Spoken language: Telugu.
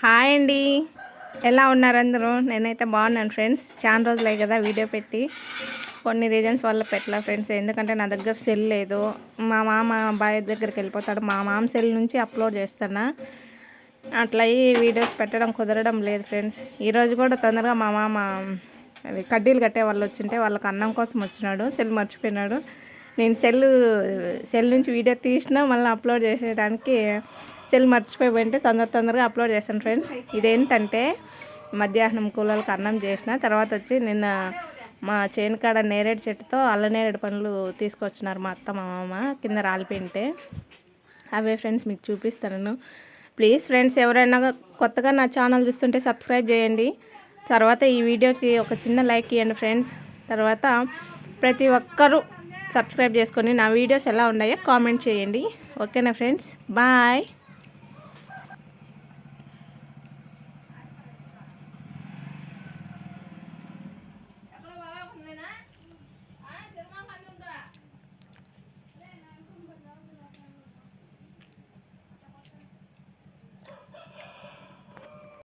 హాయ్ అండి. ఎలా ఉన్నారు అందరూ? నేనైతే బాగున్నాను ఫ్రెండ్స్. చాలా రోజులే కదా వీడియో పెట్టి. కొన్ని రీజన్స్ వల్ల పెట్టలే ఫ్రెండ్స్. ఎందుకంటే నా దగ్గర సెల్ లేదు. మా మామ బాయ్ దగ్గరికి వెళ్ళిపోతాడు. మా మామ సెల్ నుంచి అప్లోడ్ చేస్తాను అట్లా ఈ వీడియోస్ పెట్టడం కుదరడం లేదు ఫ్రెండ్స్. ఈరోజు కూడా తొందరగా మా మామ అది కడ్డీలు కట్టే వాళ్ళు వచ్చింటే వాళ్ళకి అన్నం కోసం వచ్చినాడు. సెల్ మర్చిపోయినాడు. నేను సెల్ సెల్ నుంచి వీడియో తీసినా మళ్ళీ అప్లోడ్ చేసేయడానికి సెల్ మర్చిపోయి తొందర తొందరగా అప్లోడ్ చేశాను ఫ్రెండ్స్ ఇదేంటంటే మధ్యాహ్నం కూలలకు అన్నం చేసిన తర్వాత వచ్చి నిన్న మా చేను కాడ నేరేడు చెట్టుతో అల్ల నేరేడు పండ్లు తీసుకొచ్చినారు మా అత్త మా మామ కింద రాలిపోయింటే. అవే ఫ్రెండ్స్ మీకు చూపిస్తాను. ప్లీజ్ ఫ్రెండ్స్ ఎవరైనా కొత్తగా నా ఛానల్ చూస్తుంటే సబ్స్క్రైబ్ చేయండి. తర్వాత ఈ వీడియోకి ఒక చిన్న లైక్ ఇవ్వండి ఫ్రెండ్స్ తర్వాత ప్రతి ఒక్కరూ సబ్స్క్రైబ్ చేసుకొని నా వీడియోస్ ఎలా ఉన్నాయో కామెంట్ చేయండి. ఓకేనా ఫ్రెండ్స్ బాయ్